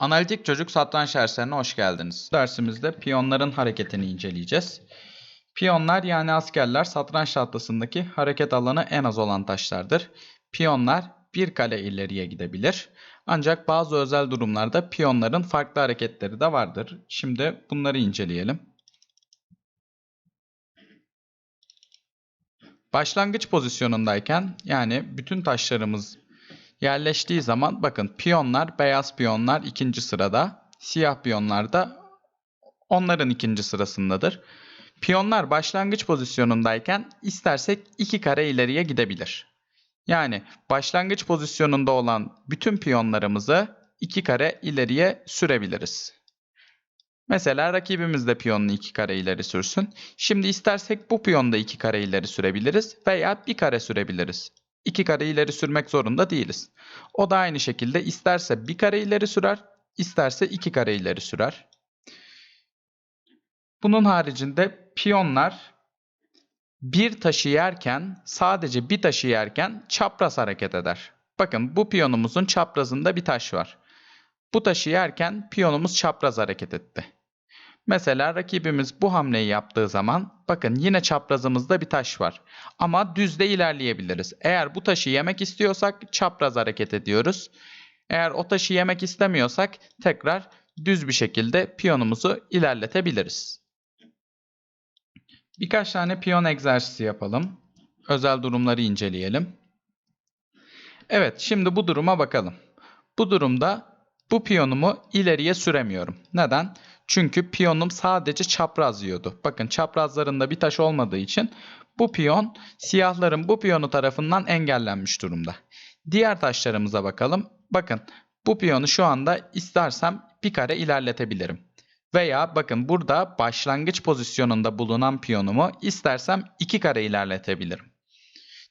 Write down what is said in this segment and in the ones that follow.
Analitik Çocuk Satranç derslerine hoş geldiniz. Dersimizde piyonların hareketini inceleyeceğiz. Piyonlar yani askerler satranç tahtasındaki hareket alanı en az olan taşlardır. Piyonlar bir kale ileriye gidebilir. Ancak bazı özel durumlarda piyonların farklı hareketleri de vardır. Şimdi bunları inceleyelim. Başlangıç pozisyonundayken yani bütün taşlarımız yerleştiği zaman bakın piyonlar, beyaz piyonlar ikinci sırada, siyah piyonlar da onların ikinci sırasındadır. Piyonlar başlangıç pozisyonundayken istersek iki kare ileriye gidebilir. Yani başlangıç pozisyonunda olan bütün piyonlarımızı iki kare ileriye sürebiliriz. Mesela rakibimiz de piyonunu iki kare ileri sürsün. Şimdi istersek bu piyonda iki kare ileri sürebiliriz veya bir kare sürebiliriz. İki kare ileri sürmek zorunda değiliz. O da aynı şekilde isterse bir kare ileri sürer, isterse iki kare ileri sürer. Bunun haricinde piyonlar bir taşı yerken, sadece bir taşı yerken çapraz hareket eder. Bakın bu piyonumuzun çaprazında bir taş var. Bu taşı yerken piyonumuz çapraz hareket etti. Mesela rakibimiz bu hamleyi yaptığı zaman bakın yine çaprazımızda bir taş var. Ama düzde ilerleyebiliriz. Eğer bu taşı yemek istiyorsak çapraz hareket ediyoruz. Eğer o taşı yemek istemiyorsak tekrar düz bir şekilde piyonumuzu ilerletebiliriz. Birkaç tane piyon egzersizi yapalım. Özel durumları inceleyelim. Evet, şimdi bu duruma bakalım. Bu durumda bu piyonumu ileriye süremiyorum. Neden? Çünkü piyonum sadece çapraz yiyordu. Bakın çaprazlarında bir taş olmadığı için bu piyon siyahların bu piyonu tarafından engellenmiş durumda. Diğer taşlarımıza bakalım. Bakın bu piyonu şu anda istersem bir kare ilerletebilirim. Veya bakın burada başlangıç pozisyonunda bulunan piyonumu istersem iki kare ilerletebilirim.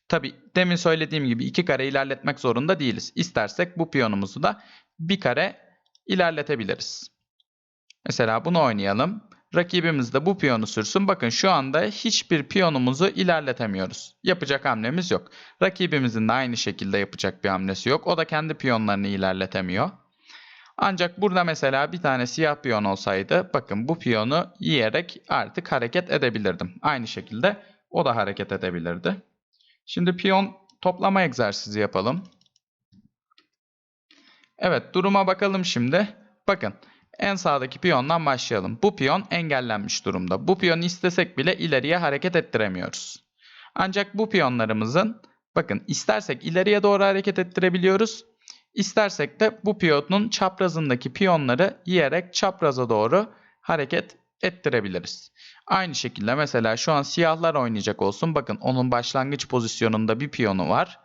Tabi demin söylediğim gibi iki kare ilerletmek zorunda değiliz. İstersek bu piyonumuzu da bir kare ilerletebiliriz. Mesela bunu oynayalım. Rakibimiz de bu piyonu sürsün. Bakın şu anda hiçbir piyonumuzu ilerletemiyoruz. Yapacak hamlemiz yok. Rakibimizin de aynı şekilde yapacak bir hamlesi yok. O da kendi piyonlarını ilerletemiyor. Ancak burada mesela bir tane siyah piyon olsaydı bakın bu piyonu yiyerek artık hareket edebilirdim. Aynı şekilde o da hareket edebilirdi. Şimdi piyon toplama egzersizi yapalım. Evet duruma bakalım şimdi. Bakın en sağdaki piyondan başlayalım. Bu piyon engellenmiş durumda. Bu piyonu istesek bile ileriye hareket ettiremiyoruz. Ancak bu piyonlarımızın bakın istersek ileriye doğru hareket ettirebiliyoruz. İstersek de bu piyonun çaprazındaki piyonları yiyerek çapraza doğru hareket ettirebiliriz. Aynı şekilde mesela şu an siyahlar oynayacak olsun. Bakın onun başlangıç pozisyonunda bir piyonu var.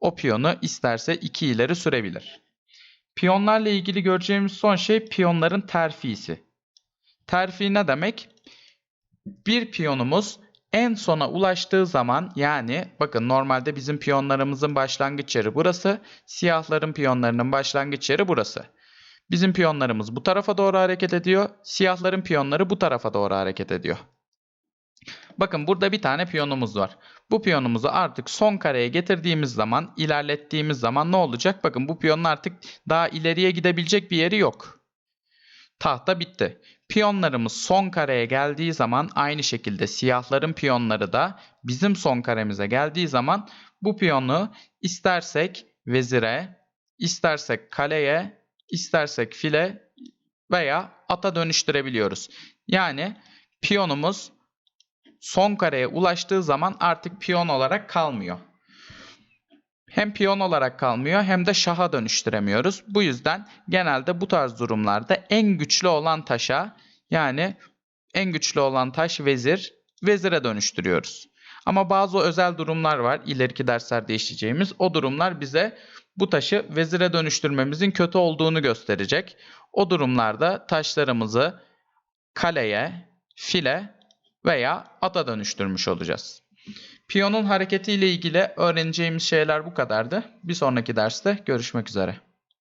O piyonu isterse iki ileri sürebilir. Piyonlarla ilgili göreceğimiz son şey piyonların terfisi. Terfi ne demek? Bir piyonumuz en sona ulaştığı zaman yani bakın normalde bizim piyonlarımızın başlangıç yeri burası. Siyahların piyonlarının başlangıç yeri burası. Bizim piyonlarımız bu tarafa doğru hareket ediyor. Siyahların piyonları bu tarafa doğru hareket ediyor. Bakın burada bir tane piyonumuz var. Bu piyonumuzu artık son kareye getirdiğimiz zaman, ilerlettiğimiz zaman ne olacak? Bakın bu piyonun artık daha ileriye gidebilecek bir yeri yok. Tahta bitti. Piyonlarımız son kareye geldiği zaman aynı şekilde siyahların piyonları da bizim son karemize geldiği zaman bu piyonu istersek vezire, istersek kaleye, istersek file veya ata dönüştürebiliyoruz. Yani piyonumuz son kareye ulaştığı zaman artık piyon olarak kalmıyor. Hem piyon olarak kalmıyor hem de şaha dönüştüremiyoruz. Bu yüzden genelde bu tarz durumlarda en güçlü olan taşa yani en güçlü olan taş vezir, vezire dönüştürüyoruz. Ama bazı özel durumlar var ileriki derslerde işleyeceğimiz. O durumlar bize bu taşı vezire dönüştürmemizin kötü olduğunu gösterecek. O durumlarda taşlarımızı kaleye, file veya ata dönüştürmüş olacağız. Piyonun hareketiyle ilgili öğreneceğimiz şeyler bu kadardı. Bir sonraki derste görüşmek üzere.